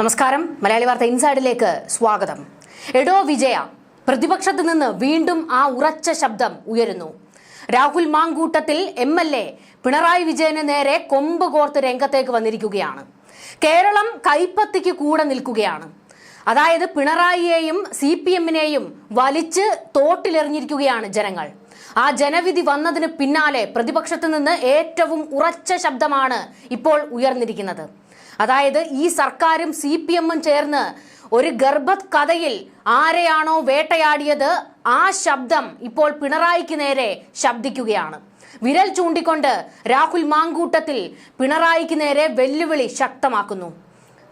നമസ്കാരം. മലയാളി വാർത്ത ഇൻസൈഡിലേക്ക് സ്വാഗതം. എടോ വിജയ പ്രതിപക്ഷത്ത് നിന്ന് വീണ്ടും ആ ഉറച്ച ശബ്ദം ഉയരുന്നു. Rahul Mamkootathil M L A Pinarayi വിജയന് നേരെ കൊമ്പ് കോർത്ത് രംഗത്തേക്ക് വന്നിരിക്കുകയാണ്. കേരളം കൈപ്പത്തിക്ക് കൂടെ നിൽക്കുകയാണ്. അതായത് പിണറായിയെയും സി പി എമ്മിനെയും വലിച്ച് തോട്ടിലെറിഞ്ഞിരിക്കുകയാണ് ജനങ്ങൾ. ആ ജനവിധി വന്നതിന് പിന്നാലെ പ്രതിപക്ഷത്ത് നിന്ന് ഏറ്റവും ഉറച്ച ശബ്ദമാണ് ഇപ്പോൾ ഉയർന്നിരിക്കുന്നത്. അതായത് ഈ സർക്കാരും സി പി എമ്മും ചേർന്ന് ഒരു ഗർഭത് കഥയിൽ ആരെയാണോ വേട്ടയാടിയത് ആ ശബ്ദം ഇപ്പോൾ പിണറായിക്ക് നേരെ ശബ്ദിക്കുകയാണ്. വിരൽ ചൂണ്ടിക്കൊണ്ട് രാഹുൽ മാങ്കൂട്ടത്തിൽ പിണറായിക്ക് നേരെ വെല്ലുവിളി ശക്തമാക്കുന്നു.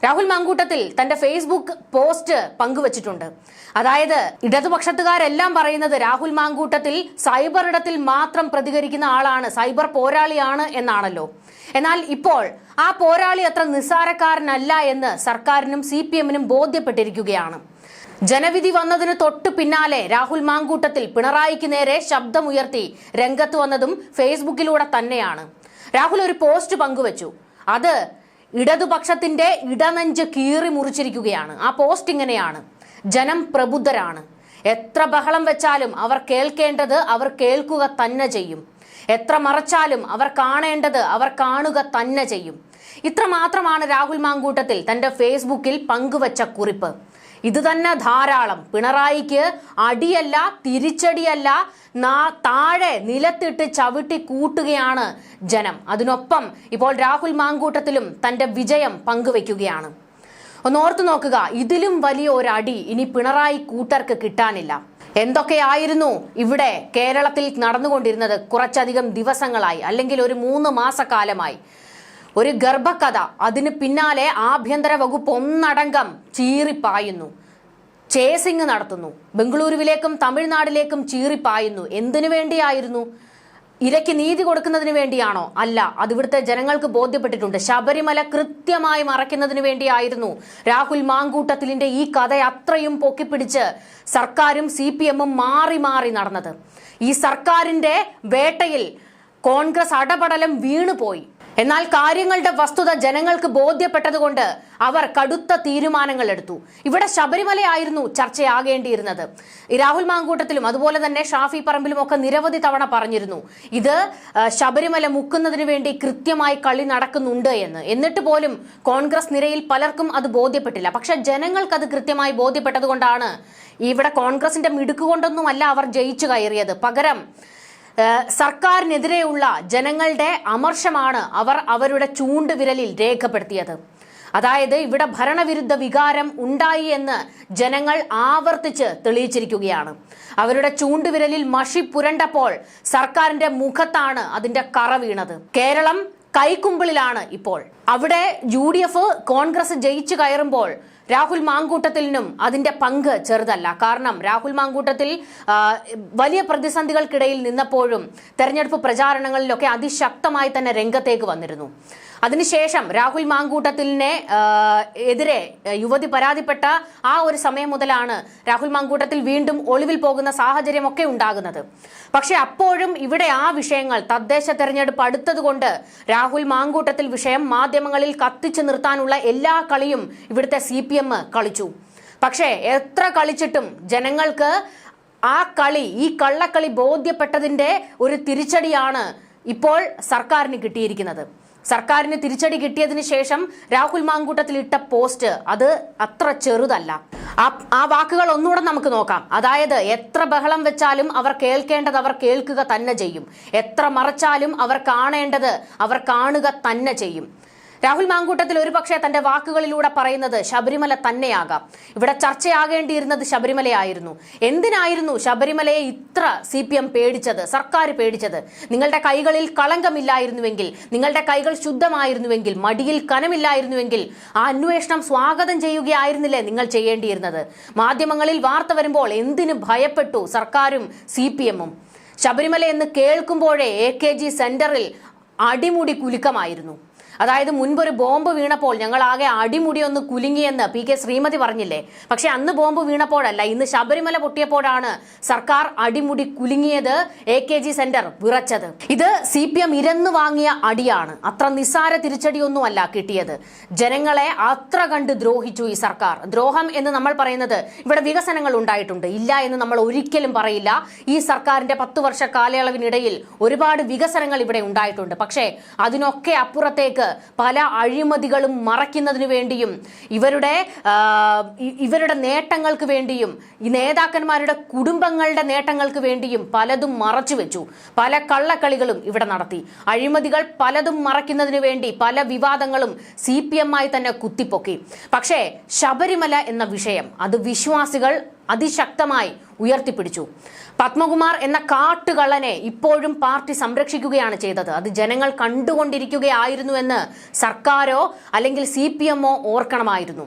രാഹുൽ മാങ്കൂട്ടത്തിൽ തന്റെ ഫേസ്ബുക്ക് പോസ്റ്റ് പങ്കുവച്ചിട്ടുണ്ട്. അതായത് ഇടതുപക്ഷത്തുകാരെല്ലാം പറയുന്നത് രാഹുൽ മാങ്കൂട്ടത്തിൽ സൈബർ ഇടത്തിൽ മാത്രം പ്രതികരിക്കുന്ന ആളാണ് സൈബർ പോരാളിയാണ് എന്നാണല്ലോ. എന്നാൽ ഇപ്പോൾ ആ പോരാളി അത്ര നിസ്സാരക്കാരനല്ല എന്ന് സർക്കാരിനും സി പി എമ്മിനും ബോധ്യപ്പെട്ടിരിക്കുകയാണ്. ജനവിധി വന്നതിന് തൊട്ടു പിന്നാലെ രാഹുൽ മാങ്കൂട്ടത്തിൽ പിണറായിക്ക് നേരെ ശബ്ദമുയർത്തി രംഗത്ത് വന്നതും ഫേസ്ബുക്കിലൂടെ തന്നെയാണ്. രാഹുൽ ഒരു പോസ്റ്റ് പങ്കുവച്ചു. അത് ഇടതുപക്ഷത്തിന്റെ ഇടനെഞ്ച് കീറി മുറിച്ചിരിക്കുകയാണ്. ആ പോസ്റ്റ് ഇങ്ങനെയാണ്. ജനം പ്രബുദ്ധരാണ്. എത്ര ബഹളം വെച്ചാലും അവർ കേൾക്കേണ്ടത് അവർ കേൾക്കുക തന്നെ ചെയ്യും. എത്ര മറച്ചാലും അവർ കാണേണ്ടത് അവർ കാണുക തന്നെ ചെയ്യും. ഇത്ര മാത്രമാണ് രാഹുൽ മാങ്കൂട്ടത്തിൽ തന്റെ ഫേസ്ബുക്കിൽ പങ്കുവച്ച കുറിപ്പ്. ഇത് തന്നെ ധാരാളം. പിണറായിക്ക് അടിയല്ല തിരിച്ചടിയല്ല നാ താഴെ നിലത്തിട്ട് ചവിട്ടി കൂട്ടുകയാണ് ജനം. അതിനൊപ്പം ഇപ്പോൾ രാഹുൽ മാങ്കൂട്ടത്തിലും തന്റെ വിജയം പങ്കുവെക്കുകയാണ് ഒന്ന് ഓർത്തു നോക്കുക ഇതിലും വലിയ ഒരു അടി ഇനി പിണറായി കൂട്ടർക്ക് കിട്ടാനില്ല. എന്തൊക്കെയായിരുന്നു ഇവിടെ കേരളത്തിൽ നടന്നുകൊണ്ടിരുന്നത് കുറച്ചധികം ദിവസങ്ങളായി അല്ലെങ്കിൽ ഒരു മൂന്ന് മാസക്കാലമായി? ഒരു ഗർഭകഥ. അതിന് പിന്നാലെ ആഭ്യന്തര വകുപ്പ് ഒന്നടങ്കം ചീറിപ്പായുന്നു. ചേസിംഗ് നടത്തുന്നു. ബംഗളൂരുവിലേക്കും തമിഴ്നാടിലേക്കും ചീറിപ്പായുന്നു. എന്തിനു വേണ്ടിയായിരുന്നു? ഇരയ്ക്ക് നീതി കൊടുക്കുന്നതിന് വേണ്ടിയാണോ? അല്ല അത് ഇവിടുത്തെ ജനങ്ങൾക്ക് ബോധ്യപ്പെട്ടിട്ടുണ്ട്. ശബരിമല കൃത്യമായി മറയ്ക്കുന്നതിന് വേണ്ടിയായിരുന്നു രാഹുൽ മാങ്കൂട്ടത്തിലിന്റെ ഈ കഥ അത്രയും പൊക്കിപ്പിടിച്ച് സർക്കാരും സി പി എമ്മും മാറി മാറി നടന്നത്. ഈ സർക്കാരിന്റെ വേട്ടയിൽ കോൺഗ്രസ് അടപടലം വീണുപോയി. എന്നാൽ കാര്യങ്ങളുടെ വസ്തുത ജനങ്ങൾക്ക് ബോധ്യപ്പെട്ടതുകൊണ്ട് അവർ കടുത്ത തീരുമാനങ്ങൾ എടുത്തു. ഇവിടെ ശബരിമലയായിരുന്നു ചർച്ചയാകേണ്ടിയിരുന്നത്. രാഹുൽ മാങ്കൂട്ടത്തിലും അതുപോലെ തന്നെ ഷാഫി പറമ്പിലും ഒക്കെ നിരവധി തവണ പറഞ്ഞിരുന്നു. ഇത് ശബരിമല മുക്കുന്നതിന് വേണ്ടി കൃത്യമായി കളി നടക്കുന്നുണ്ട് എന്ന്. എന്നിട്ട് പോലും കോൺഗ്രസ് നിരയിൽ പലർക്കും അത് ബോധ്യപ്പെട്ടില്ല. പക്ഷെ ജനങ്ങൾക്ക് അത് കൃത്യമായി ബോധ്യപ്പെട്ടതുകൊണ്ടാണ് ഇവിടെ കോൺഗ്രസിന്റെ മിടുക്കുകൊണ്ടൊന്നുമല്ല അവർ ജയിച്ചു കയറിയത്. പകരം സർക്കാരിനെതിരെയുള്ള ജനങ്ങളുടെ അമർഷമാണ് അവർ അവരുടെ ചൂണ്ടുവിരലിൽ രേഖപ്പെടുത്തിയത്. അതായത് ഇവിടെ ഭരണവിരുദ്ധ വികാരം ഉണ്ടായി എന്ന് ജനങ്ങൾ ആവർത്തിച്ച് തെളിയിച്ചിരിക്കുകയാണ്. അവരുടെ ചൂണ്ടുവിരലിൽ മഷി പുരണ്ടപ്പോൾ സർക്കാരിന്റെ മുഖത്താണ് അതിന്റെ കറ വീണത്. കേരളം കൈക്കുമ്പിളിലാണ് ഇപ്പോൾ. അവിടെ യു കോൺഗ്രസ് ജയിച്ചു കയറുമ്പോൾ രാഹുൽ മാങ്കൂട്ടത്തിനും അതിന്റെ പങ്ക് ചെറുതല്ല. കാരണം രാഹുൽ മാങ്കൂട്ടത്തിൽ വലിയ പ്രതിസന്ധികൾക്കിടയിൽ നിന്നപ്പോഴും തെരഞ്ഞെടുപ്പ് പ്രചാരണങ്ങളിലൊക്കെ അതിശക്തമായി തന്നെ രംഗത്തേക്ക് വന്നിരുന്നു. അതിനുശേഷം രാഹുൽ മാങ്കൂട്ടത്തിലിനെ എതിരെ യുവതി പരാതിപ്പെട്ട ആ ഒരു സമയം മുതലാണ് രാഹുൽ മാങ്കൂട്ടത്തിൽ വീണ്ടും ഒളിവിൽ പോകുന്ന സാഹചര്യമൊക്കെ ഉണ്ടാകുന്നത്. പക്ഷെ അപ്പോഴും ഇവിടെ ആ വിഷയങ്ങൾ തദ്ദേശ തെരഞ്ഞെടുപ്പ് അടുത്തതുകൊണ്ട് രാഹുൽ മാങ്കൂട്ടത്തിൽ വിഷയം മാധ്യമങ്ങളിൽ കത്തിച്ചു നിർത്താനുള്ള എല്ലാ കളിയും ഇവിടുത്തെ സി കളിച്ചു. പക്ഷേ എത്ര കളിച്ചിട്ടും ജനങ്ങൾക്ക് ആ കളി ഈ കള്ളക്കളി ബോധ്യപ്പെട്ടതിന്റെ ഒരു തിരിച്ചടിയാണ് ഇപ്പോൾ സർക്കാരിന് കിട്ടിയിരിക്കുന്നത്. സർക്കാരിന് തിരിച്ചടി കിട്ടിയതിന് ശേഷം രാഹുൽ മാങ്കൂട്ടത്തിൽ ഇട്ട പോസ്റ്റ് അത് അത്ര ചെറുതല്ല. ആ- വാക്കുകൾ ഒന്നുകൂടെ നമുക്ക് നോക്കാം. അതായത് എത്ര ബഹളം വെച്ചാലും അവർ കേൾക്കേണ്ടത് അവർ കേൾക്കുക തന്നെ ചെയ്യും. എത്ര മറച്ചാലും അവർ കാണേണ്ടത് അവർ കാണുക തന്നെ ചെയ്യും. രാഹുൽ മാങ്കൂട്ടത്തിൽ ഒരുപക്ഷെ തന്റെ വാക്കുകളിലൂടെ പറയുന്നത് ശബരിമല തന്നെയാകാം. ഇവിടെ ചർച്ചയാകേണ്ടിയിരുന്നത് ശബരിമലയായിരുന്നു. എന്തിനായിരുന്നു ശബരിമലയെ ഇത്ര സി പി എം പേടിച്ചത് സർക്കാർ പേടിച്ചത്? നിങ്ങളുടെ കൈകളിൽ കളങ്കമില്ലായിരുന്നുവെങ്കിൽ നിങ്ങളുടെ കൈകൾ ശുദ്ധമായിരുന്നുവെങ്കിൽ മടിയിൽ കനമില്ലായിരുന്നുവെങ്കിൽ ആ അന്വേഷണം സ്വാഗതം ചെയ്യുകയായിരുന്നില്ലേ നിങ്ങൾ ചെയ്യേണ്ടിയിരുന്നത്? മാധ്യമങ്ങളിൽ വാർത്ത വരുമ്പോൾ എന്തിനു ഭയപ്പെട്ടു സർക്കാരും സി പി എമ്മും? ശബരിമല എന്ന് കേൾക്കുമ്പോഴേ എ കെ ജി സെന്ററിൽ അടിമുടി കുലുക്കമായിരുന്നു. അതായത് മുൻപ് ഒരു ബോംബ് വീണപ്പോൾ ഞങ്ങൾ ആകെ അടിമുടി ഒന്ന് കുലുങ്ങിയെന്ന് പി കെ ശ്രീമതി പറഞ്ഞില്ലേ? പക്ഷെ അന്ന് ബോംബ് വീണപ്പോഴല്ല ഇന്ന് ശബരിമല പൊട്ടിയപ്പോഴാണ് സർക്കാർ അടിമുടി കുലുങ്ങിയത് എ കെ ജി സെന്റർ വിറച്ചത്. ഇത് സി പി എം ഇരന്നു വാങ്ങിയ അടിയാണ്. അത്ര നിസ്സാര തിരിച്ചടിയൊന്നുമല്ല കിട്ടിയത്. ജനങ്ങളെ അത്ര കണ്ട് ദ്രോഹിച്ചു ഈ സർക്കാർ. ദ്രോഹം എന്ന് നമ്മൾ പറയുന്നത് ഇവിടെ വികസനങ്ങൾ ഉണ്ടായിട്ടുണ്ട്. ഇല്ല എന്ന് നമ്മൾ ഒരിക്കലും പറയില്ല. ഈ സർക്കാരിന്റെ പത്ത് വർഷ കാലയളവിനിടയിൽ ഒരുപാട് വികസനങ്ങൾ ഇവിടെ ഉണ്ടായിട്ടുണ്ട്. പക്ഷേ അതിനൊക്കെ അപ്പുറത്തേക്ക് പല അഴിമതികളും മറയ്ക്കുന്നതിന് വേണ്ടിയും ഇവരുടെ ഇവരുടെ നേട്ടങ്ങൾക്ക് വേണ്ടിയും ഈ നേതാക്കന്മാരുടെ കുടുംബങ്ങളുടെ നേട്ടങ്ങൾക്ക് വേണ്ടിയും പലതും മറച്ചു വെച്ചു. പല കള്ളക്കളികളും ഇവിടെ നടത്തി. അഴിമതികൾ പലതും മറയ്ക്കുന്നതിന് വേണ്ടി പല വിവാദങ്ങളും സി പി എം ആയി തന്നെ കുത്തിപ്പൊക്കി. പക്ഷേ ശബരിമല എന്ന വിഷയം അത് വിശ്വാസികൾ അതിശക്തമായി ഉയർത്തിപ്പിടിച്ചു. പത്മകുമാർ എന്ന കാട്ടുകള്ളനെ ഇപ്പോഴും പാർട്ടി സംരക്ഷിക്കുകയാണ് ചെയ്തത്. അത് ജനങ്ങൾ കണ്ടുകൊണ്ടിരിക്കുകയായിരുന്നുവെന്ന് സർക്കാരോ അല്ലെങ്കിൽ സി ഓർക്കണമായിരുന്നു.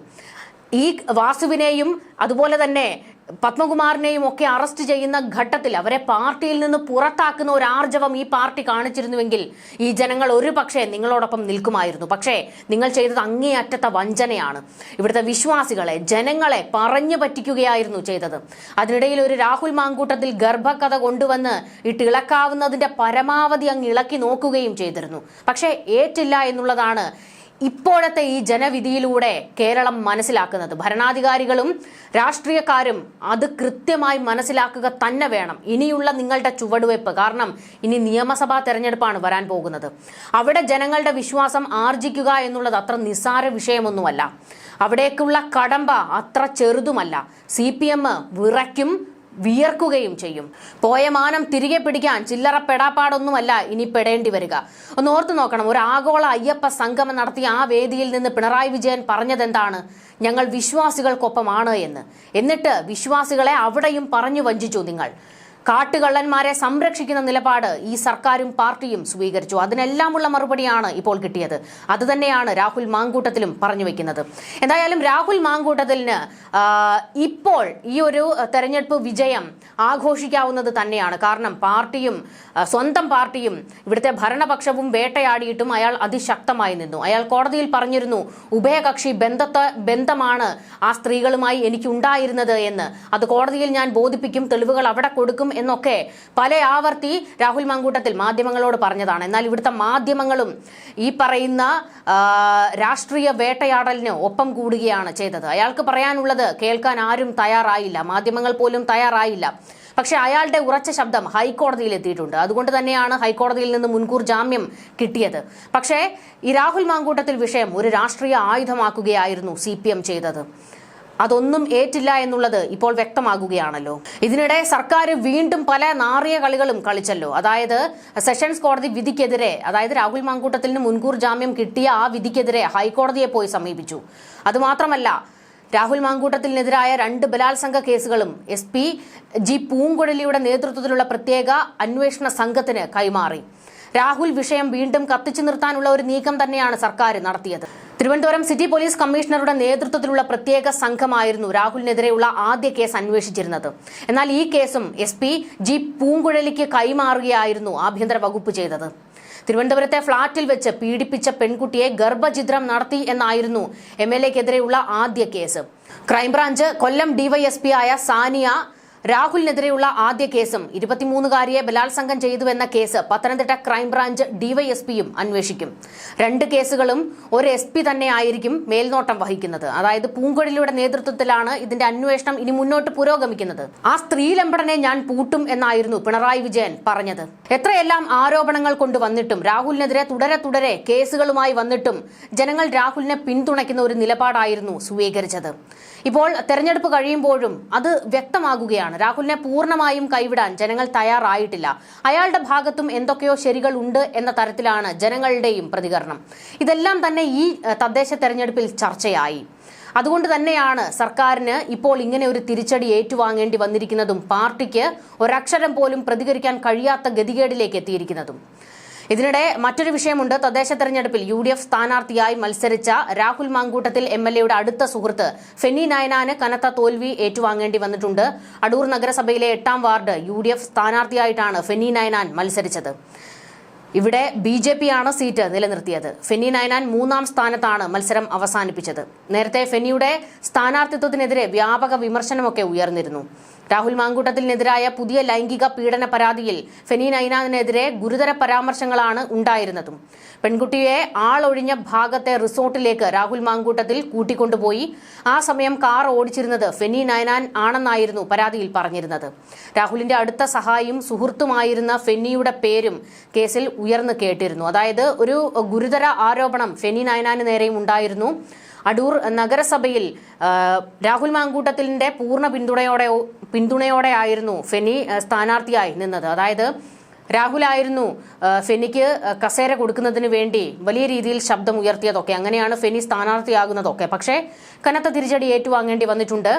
ഈ വാസുവിനെയും അതുപോലെ തന്നെ പത്മകുമാറിനെയും ഒക്കെ അറസ്റ്റ് ചെയ്യുന്ന ഘട്ടത്തിൽ അവരെ പാർട്ടിയിൽ നിന്ന് പുറത്താക്കുന്ന ഒരു ആർജവം ഈ പാർട്ടി കാണിച്ചിരുന്നുവെങ്കിൽ ഈ ജനങ്ങൾ ഒരു പക്ഷേ നിങ്ങളോടൊപ്പം നിൽക്കുമായിരുന്നു. പക്ഷേ നിങ്ങൾ ചെയ്തത് അങ്ങേയറ്റത്തെ വഞ്ചനയാണ്. ഇവിടുത്തെ വിശ്വാസികളെ ജനങ്ങളെ പറഞ്ഞു പറ്റിക്കുകയായിരുന്നു ചെയ്തത്. അതിനിടയിൽ ഒരു രാഹുൽ മാങ്കൂട്ടത്തിൽ ഗർഭകഥ കൊണ്ടുവന്ന് ഇട്ടിളക്കാവുന്നതിന്റെ പരമാവധി അങ്ങ് ഇളക്കി നോക്കുകയും ചെയ്തിരുന്നു. പക്ഷേ ഏറ്റില്ല എന്നുള്ളതാണ് ഇപ്പോഴത്തെ ഈ ജനവിധിയിലൂടെ കേരളം മനസ്സിലാക്കുന്നത്. ഭരണാധികാരികളും രാഷ്ട്രീയക്കാരും അത് കൃത്യമായി മനസ്സിലാക്കുക തന്നെ വേണം. ഇനിയുള്ള നിങ്ങളുടെ ചുവടുവയ്പ് കാരണം ഇനി നിയമസഭാ തെരഞ്ഞെടുപ്പാണ് വരാൻ പോകുന്നത്. അവിടെ ജനങ്ങളുടെ വിശ്വാസം ആർജിക്കുക എന്നുള്ളത് അത്ര നിസ്സാര വിഷയമൊന്നുമല്ല. അവിടേക്കുള്ള കടമ്പ അത്ര ചെറുതുമല്ല. സി പി എം വിറയ്ക്കും വിയർക്കുകയും ചെയ്യും. പോയ മാനം തിരികെ പിടിക്കാൻ ചില്ലറ പെടാപ്പാടൊന്നുമല്ല ഇനി പെടേണ്ടി വരിക. ഒന്ന് ഓർത്തു നോക്കണം ഒരു ആഗോള അയ്യപ്പ സംഗമം നടത്തിയ ആ വേദിയിൽ നിന്ന് പിണറായി വിജയൻ പറഞ്ഞതെന്താണ്? ഞങ്ങൾ വിശ്വാസികൾക്കൊപ്പമാണ് എന്ന്. എന്നിട്ട് വിശ്വാസികളെ അവിടെയും പറഞ്ഞു വഞ്ചിച്ചു നിങ്ങൾ. കാട്ടുകള്ളന്മാരെ സംരക്ഷിക്കുന്ന നിലപാട് ഈ സർക്കാരും പാർട്ടിയും സ്വീകരിച്ചു. അതിനെല്ലാമുള്ള മറുപടിയാണ് ഇപ്പോൾ കിട്ടിയത്. അതുതന്നെയാണ് രാഹുൽ മാങ്കൂട്ടത്തിലും പറഞ്ഞു വെക്കുന്നത്. എന്തായാലും രാഹുൽ മാങ്കൂട്ടത്തിലിന് ഇപ്പോൾ ഈ ഒരു തെരഞ്ഞെടുപ്പ് വിജയം ആഘോഷിക്കാവുന്നത് തന്നെയാണ്. കാരണം പാർട്ടിയും സ്വന്തം പാർട്ടിയും ഇവിടുത്തെ ഭരണപക്ഷവും വേട്ടയാടിയിട്ടും അയാൾ അതിശക്തമായി നിന്നു. അയാൾ കോടതിയിൽ പറഞ്ഞിരുന്നു ഉഭയകക്ഷി ബന്ധത്തെ ബന്ധമാണ് ആ സ്ത്രീകളുമായി എനിക്ക് ഉണ്ടായിരുന്നത് എന്ന്. അത് കോടതിയിൽ ഞാൻ ബോധിപ്പിക്കും തെളിവുകൾ അവിടെ കൊടുക്കും എന്നൊക്കെ പല ആവർത്തി രാഹുൽ മങ്കൂട്ടത്തിൽ മാധ്യമങ്ങളോട് പറഞ്ഞതാണ്. എന്നാൽ ഇവിടുത്തെ മാധ്യമങ്ങളും ഈ പറയുന്ന രാഷ്ട്രീയ വേട്ടയാടലിന് ഒപ്പം കൂടുകയാണ് ചെയ്തത്. അയാൾക്ക് പറയാനുള്ളത് കേൾക്കാൻ ആരും തയ്യാറായില്ല. മാധ്യമങ്ങൾ പോലും തയ്യാറായില്ല. പക്ഷെ അയാളുടെ ഉറച്ച ശബ്ദം ഹൈക്കോടതിയിൽ എത്തിയിട്ടുണ്ട്. അതുകൊണ്ട് തന്നെയാണ് ഹൈക്കോടതിയിൽ നിന്ന് മുൻകൂർ ജാമ്യം കിട്ടിയത്. പക്ഷേ ഈ രാഹുൽ മാങ്കൂട്ടത്തിൽ വിഷയം ഒരു രാഷ്ട്രീയ ആയുധമാക്കുകയായിരുന്നു സി ചെയ്തത്. അതൊന്നും ഏറ്റില്ല എന്നുള്ളത് ഇപ്പോൾ വ്യക്തമാകുകയാണല്ലോ. ഇതിനിടെ സർക്കാർ വീണ്ടും പല നാറിയ കളികളും കളിച്ചല്ലോ. അതായത് സെഷൻസ് കോടതി വിധിക്കെതിരെ അതായത് രാഹുൽ മാങ്കൂട്ടത്തിന് മുൻകൂർ ജാമ്യം കിട്ടിയ ആ വിധിക്കെതിരെ ഹൈക്കോടതിയെ പോയി സമീപിച്ചു. അതുമാത്രമല്ല രാഹുൽ മാങ്കൂട്ടത്തിനെതിരായ രണ്ട് ബലാത്സംഗ കേസുകളും എസ് പി ജി പൂങ്കുഴലിയുടെ നേതൃത്വത്തിലുള്ള പ്രത്യേക അന്വേഷണ സംഘത്തിന് കൈമാറി. രാഹുൽ വിഷയം വീണ്ടും കത്തിച്ചു നിർത്താനുള്ള ഒരു നീക്കം തന്നെയാണ് സർക്കാർ നടത്തിയത്. തിരുവനന്തപുരം സിറ്റി പോലീസ് കമ്മീഷണറുടെ നേതൃത്വത്തിലുള്ള പ്രത്യേക സംഘമായിരുന്നു രാഹുലിനെതിരെയുള്ള ആദ്യ കേസ് അന്വേഷിച്ചിരുന്നത്. എന്നാൽ ഈ കേസും എസ് പി ജി പൂങ്കുഴലിക്ക് കൈമാറുകയായിരുന്നു ആഭ്യന്തര വകുപ്പ് ചെയ്തത്. തിരുവനന്തപുരത്തെ ഫ്ളാറ്റിൽ വെച്ച് പീഡിപ്പിച്ച പെൺകുട്ടിയെ ഗർഭചിത്രം നടത്തി എന്നായിരുന്നു എം എൽ എക്കെതിരെയുള്ള ആദ്യ കേസ്. ക്രൈംബ്രാഞ്ച് കൊല്ലം ഡിവൈഎസ്പി ആയ സാനിയ രാഹുലിനെതിരെയുള്ള ആദ്യ കേസും ഇരുപത്തിമൂന്നുകാരിയെ ബലാത്സംഗം ചെയ്തുവെന്ന കേസ് പത്തനംതിട്ട ക്രൈംബ്രാഞ്ച് ഡിവൈഎസ്പിയും അന്വേഷിക്കും. രണ്ട് കേസുകളും ഒരു എസ് പി തന്നെയായിരിക്കും മേൽനോട്ടം വഹിക്കുന്നത്. അതായത് പൂങ്കൊഴിലിയുടെ നേതൃത്വത്തിലാണ് ഇതിന്റെ അന്വേഷണം ഇനി മുന്നോട്ട് പുരോഗമിക്കുന്നത്. ആ സ്ത്രീലമ്പടനെ ഞാൻ പൂട്ടും എന്നായിരുന്നു പിണറായി വിജയൻ പറഞ്ഞത്. എത്രയെല്ലാം ആരോപണങ്ങൾ കൊണ്ടുവന്നിട്ടും രാഹുലിനെതിരെ തുടരെ തുടരെ കേസുകളുമായി വന്നിട്ടും ജനങ്ങൾ രാഹുലിനെ പിന്തുണയ്ക്കുന്ന ഒരു നിലപാടായിരുന്നു സ്വീകരിച്ചത്. ഇപ്പോൾ തെരഞ്ഞെടുപ്പ് കഴിയുമ്പോഴും അത് വ്യക്തമാകുകയാണ്. രാഹുലിനെ പൂർണമായും കൈവിടാൻ ജനങ്ങൾ തയ്യാറായിട്ടില്ല. അയാളുടെ ഭാഗത്തും എന്തൊക്കെയോ ശരികൾ ഉണ്ട് എന്ന തരത്തിലാണ് ജനങ്ങളുടെയും പ്രതികരണം. ഇതെല്ലാം തന്നെ ഈ തദ്ദേശ തെരഞ്ഞെടുപ്പിൽ ചർച്ചയായി. അതുകൊണ്ട് തന്നെയാണ് സർക്കാരിന് ഇപ്പോൾ ഇങ്ങനെ ഒരു തിരിച്ചടി ഏറ്റുവാങ്ങേണ്ടി വന്നിരിക്കുന്നതും പാർട്ടിക്ക് ഒരക്ഷരം പോലും പ്രതികരിക്കാൻ കഴിയാത്ത ഗതികേടിലേക്ക് എത്തിയിരിക്കുന്നതും. ഇതിനിടെ മറ്റൊരു വിഷയമുണ്ട്. തദ്ദേശ തെരഞ്ഞെടുപ്പിൽ യു ഡി എഫ് സ്ഥാനാർത്ഥിയായി മത്സരിച്ച രാഹുൽ മാങ്കൂട്ടത്തിൽ എം എൽ എയുടെ അടുത്ത സുഹൃത്ത് ഫെന്നി നയനാന് കനത്ത തോൽവി ഏറ്റുവാങ്ങേണ്ടി വന്നിട്ടുണ്ട്. അടൂർ നഗരസഭയിലെ എട്ടാം വാർഡ് യു ഡി എഫ് സ്ഥാനാർത്ഥിയായിട്ടാണ് ഫെന്നി നയനാൻ മത്സരിച്ചത്. ഇവിടെ ബി ജെ പി ആണ് സീറ്റ് നിലനിർത്തിയത്. ഫെന്നി നയനാൻ മൂന്നാം സ്ഥാനത്താണ് മത്സരം അവസാനിപ്പിച്ചത്. നേരത്തെ ഫെന്നിയുടെ സ്ഥാനാർത്ഥിത്വത്തിനെതിരെ വ്യാപക വിമർശനമൊക്കെ ഉയർന്നിരുന്നു. രാഹുൽ മാങ്കൂട്ടത്തിനെതിരായ പുതിയ ലൈംഗിക പീഡന പരാതിയിൽ ഫെനി നൈനാനെതിരെ ഗുരുതര പരാമർശങ്ങളാണ് ഉണ്ടായിരുന്നതും. പെൺകുട്ടിയെ ആളൊഴിഞ്ഞ ഭാഗത്തെ റിസോർട്ടിലേക്ക് രാഹുൽ മാങ്കൂട്ടത്തിൽ കൂട്ടിക്കൊണ്ടുപോയി. ആ സമയം കാർ ഓടിച്ചിരുന്നത് ഫെനി നൈനാൻ ആണെന്നായിരുന്നു പരാതിയിൽ പറഞ്ഞിരുന്നത്. രാഹുലിന്റെ അടുത്ത സഹായിയും സുഹൃത്തുമായിരുന്ന ഫെന്നിയുടെ പേരും കേസിൽ ഉയർന്നു കേട്ടിരുന്നു. അതായത് ഒരു ഗുരുതര ആരോപണം ഫെനി നയനാന് നേരെയും ഉണ്ടായിരുന്നു. അടൂർ നഗരസഭയിൽ രാഹുൽ മാങ്കൂട്ടത്തിന്റെ പൂർണ പിന്തുണയോടെ പിന്തുണയോടെ ആയിരുന്നു ഫെനി സ്ഥാനാർത്ഥിയായി നിന്നത്. അതായത് രാഹുലായിരുന്നു ഫെനിക്ക് കസേര കൊടുക്കുന്നതിന് വേണ്ടി വലിയ രീതിയിൽ ശബ്ദം ഉയർത്തിയതൊക്കെ. അങ്ങനെയാണ് ഫെനി സ്ഥാനാർത്ഥിയാകുന്നതൊക്കെ. പക്ഷേ കനത്ത തിരിച്ചടി ഏറ്റുവാങ്ങേണ്ടി വന്നിട്ടുണ്ട്.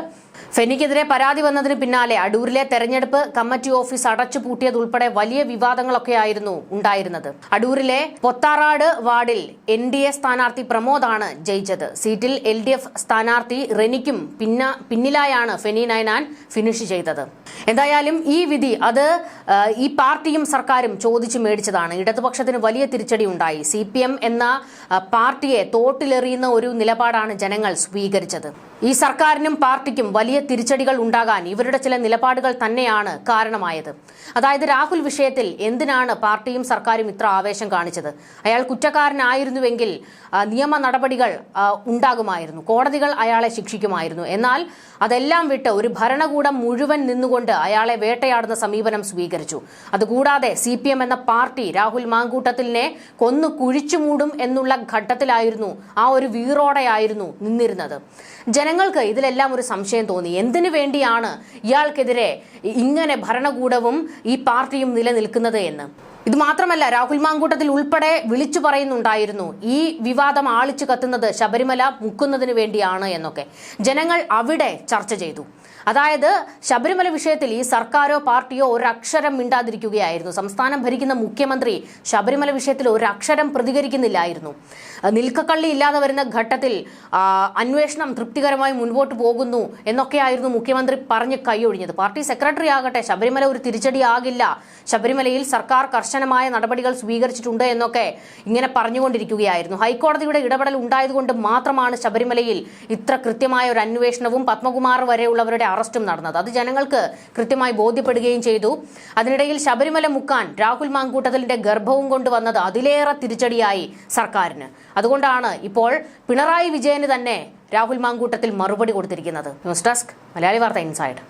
ഫെനിക്കെതിരെ പരാതി വന്നതിന് പിന്നാലെ അടൂരിലെ തെരഞ്ഞെടുപ്പ് കമ്മിറ്റി ഓഫീസ് അടച്ചു പൂട്ടിയതുൾപ്പെടെ വലിയ വിവാദങ്ങളൊക്കെ ആയിരുന്നു ഉണ്ടായിരുന്നത്. അടൂരിലെ പൊത്താറാട് വാർഡിൽ എൻ ഡി എ സ്ഥാനാർത്ഥി പ്രമോദാണ് ജയിച്ചത്. സീറ്റിൽ എൽ ഡി എഫ് സ്ഥാനാർത്ഥി റെനിക്കും പിന്ന പിന്നിലായാണ് ഫെനി നൈനാൻ ഫിനിഷ് ചെയ്തത്. എന്തായാലും ഈ വിധി അത് ഈ പാർട്ടിയും സർക്കാരും ചോദിച്ചു മേടിച്ചതാണ്. ഇടതുപക്ഷത്തിന് വലിയ തിരിച്ചടി ഉണ്ടായി സി എന്ന പാർട്ടിയെ തോട്ടിലെറിയുന്ന ഒരു നിലപാടാണ് ജനങ്ങൾ സ്വീകരിച്ചത്. ഈ സർക്കാരിനും പാർട്ടിക്കും വലിയ തിരിച്ചടികൾ ഉണ്ടാകാൻ ഇവരുടെ ചില നിലപാടുകൾ തന്നെയാണ് കാരണമായത്. അതായത് രാഹുൽ വിഷയത്തിൽ എന്തിനാണ് പാർട്ടിയും സർക്കാരും ഇത്ര ആവേശം കാണിച്ചത്? അയാൾ കുറ്റക്കാരനായിരുന്നുവെങ്കിൽ നിയമ നടപടികൾ ഉണ്ടാകുമായിരുന്നു. കോടതികൾ അയാളെ ശിക്ഷിക്കുമായിരുന്നു. എന്നാൽ അതെല്ലാം വിട്ട് ഒരു ഭരണകൂടം മുഴുവൻ നിന്നുകൊണ്ട് അയാളെ വേട്ടയാടുന്ന സമീപനം സ്വീകരിച്ചു. അതുകൂടാതെ സി എന്ന പാർട്ടി രാഹുൽ മാങ്കൂട്ടത്തിലിനെ കൊന്നു കുഴിച്ചുമൂടും എന്നുള്ള ഘട്ടത്തിലായിരുന്നു ആ ഒരു വീറോടെയായിരുന്നു നിന്നിരുന്നത്. ജനങ്ങൾക്ക് ഇതിലെല്ലാം ഒരു സംശയം തോന്നി. എന്തിനു വേണ്ടിയാണ് ഇയാൾക്കെതിരെ ഇങ്ങനെ ഭരണകൂടവും ഈ പാർട്ടിയും നിലനിൽക്കുന്നത് എന്ന്? ഇത് മാത്രമല്ല രാഹുൽ മാങ്കൂട്ടത്തിൽ ഉൾപ്പെടെ വിളിച്ചു പറയുന്നുണ്ടായിരുന്നു ഈ വിവാദം ആളിച്ചു കത്തുന്നത് ശബരിമല മുക്കുന്നതിന് വേണ്ടിയാണ് എന്നൊക്കെ. ജനങ്ങൾ അവിടെ ചർച്ച ചെയ്തു. അതായത് ശബരിമല വിഷയത്തിൽ ഈ സർക്കാരോ പാർട്ടിയോ ഒരക്ഷരം മിണ്ടാതിരിക്കുകയായിരുന്നു. സംസ്ഥാനം ഭരിക്കുന്ന മുഖ്യമന്ത്രി ശബരിമല വിഷയത്തിൽ ഒരക്ഷരം പ്രതികരിക്കുന്നില്ലായിരുന്നു. നിൽക്കക്കള്ളി ഇല്ലാതെ വരുന്ന ഘട്ടത്തിൽ അന്വേഷണം തൃപ്തികരമായി മുൻപോട്ട് പോകുന്നു എന്നൊക്കെയായിരുന്നു മുഖ്യമന്ത്രി പറഞ്ഞ് കൈയൊഴിഞ്ഞത്. പാർട്ടി സെക്രട്ടറി ആകട്ടെ ശബരിമല ഒരു തിരിച്ചടിയാകില്ല ശബരിമലയിൽ സർക്കാർ കർശനമായ നടപടികൾ സ്വീകരിച്ചിട്ടുണ്ട് എന്നൊക്കെ ഇങ്ങനെ പറഞ്ഞുകൊണ്ടിരിക്കുകയായിരുന്നു. ഹൈക്കോടതിയുടെ ഇടപെടൽ ഉണ്ടായതുകൊണ്ട് മാത്രമാണ് ശബരിമലയിൽ ഇത്ര കൃത്യമായ ഒരു അന്വേഷണവും പത്മകുമാർ വരെയുള്ളവരുടെ അറസ്റ്റും നടന്നത്. അത് ജനങ്ങൾക്ക് കൃത്യമായി ബോധ്യപ്പെടുകയും ചെയ്തു. അതിനിടയിൽ ശബരിമല മുക്കാൻ രാഹുൽ മാങ്കൂട്ടത്തിലിന്റെ ഗർഭവും കൊണ്ടുവന്നത് അതിലേറെ തിരിച്ചടിയായി സർക്കാരിന്. അതുകൊണ്ടാണ് ഇപ്പോൾ പിണറായി വിജയന് തന്നെ രാഹുൽ മാങ്കൂട്ടത്തിൽ മറുപടി കൊടുത്തിരിക്കുന്നത്. ന്യൂസ് ഡെസ്ക് മലയാളി വാർത്ത ഇൻസൈഡ്.